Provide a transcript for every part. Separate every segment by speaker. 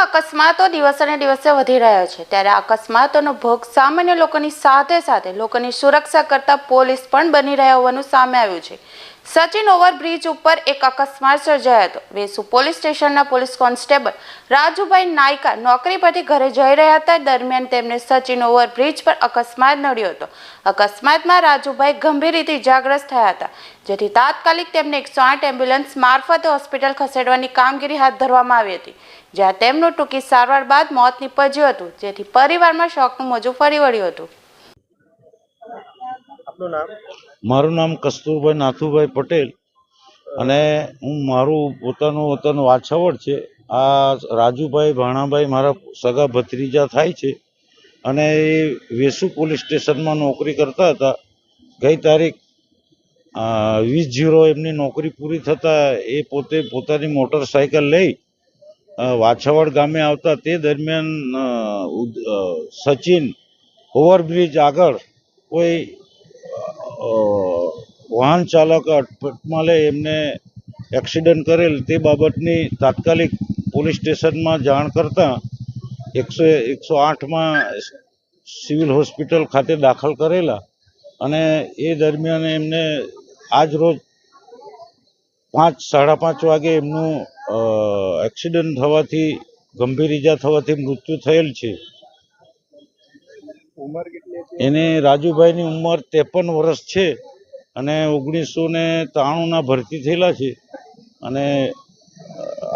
Speaker 1: અકસ્માતો દિવસે દિવસે વધી રહ્યા છે. ત્યારે અકસ્માતોનો ભોગ સામાન્ય લોકોની સાથે સાથે લોકોની સુરક્ષા કરતા પોલીસ પણ બની રહ્યા હોવાનું સામે આવ્યું છે. સચિન ઓવરબ્રિજ ઉપર એક અકસ્માત સર્જાયો હતો. વેસુ પોલીસ સ્ટેશનના પોલીસ કોન્સ્ટેબલ રાજુભાઈ નાયકા નોકરી પરથી ઘરે જઈ રહ્યા હતા. દરમિયાન તેમને સચિન ઓવરબ્રિજ પર અકસ્માત નડ્યો હતો. અકસ્માતમાં રાજુભાઈ ગંભીર રીતે ઇજાગ્રસ્ત થયા હતા. જેથી તાત્કાલિક તેમને એકસો આઠ એમ્બ્યુલન્સ મારફતે હોસ્પિટલ ખસેડવાની કામગીરી હાથ ધરવામાં આવી હતી. જ્યાં તેમનું ટૂંકી સારવાર બાદ મોત નીપજ્યું હતું. જેથી પરિવારમાં શોકનું મોજું ફરી વળ્યું હતું.
Speaker 2: આપનું નામ?
Speaker 3: મારું નામ કસ્તુરભાઈ નાથુભાઈ પટેલ અને હું મારું પોતાનું વતન વાછાવડ છે. આ રાજુભાઈ ભાણાભાઈ મારા સગા ભત્રીજા થાય છે અને એ વેસુ પોલીસ સ્ટેશનમાં નોકરી કરતા હતા. ગઈ તારીખ વીસ જીરો એમની નોકરી પૂરી થતાં એ પોતે પોતાની મોટરસાયકલ લઈ વાછાવડ ગામે આવતા. તે દરમિયાન સચિન, ઓવરબ્રિજ આગળ કોઈ વાહન ચાલક અટપટમાં લઈ એમને એક્સિડન્ટ કરેલ તે બાબતની તાત્કાલિક પોલીસ સ્ટેશનમાં જાણ કરતાં એકસો એકસો આઠમાં સિવિલ હોસ્પિટલ ખાતે દાખલ કરેલા અને એ દરમિયાન એમને આજ રોજ પાંચ, સાડા પાંચ વાગે એમનું એક્સિડન્ટ થવાથી ગંભીર ઈજા થવાથી મૃત્યુ થયેલ છે. એને રાજુભાઈની ઉંમર ત્રેપન વર્ષ છે અને ઓગણીસો ને ત્રાણુંના ભરતી થયેલા છે. અને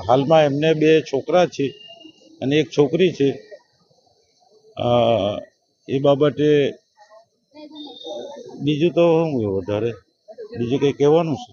Speaker 3: હાલમાં એમને બે છોકરા છે અને એક છોકરી છે. એ બાબતે બીજું તો શું વધારે? બીજું કંઈ કહેવાનું છે?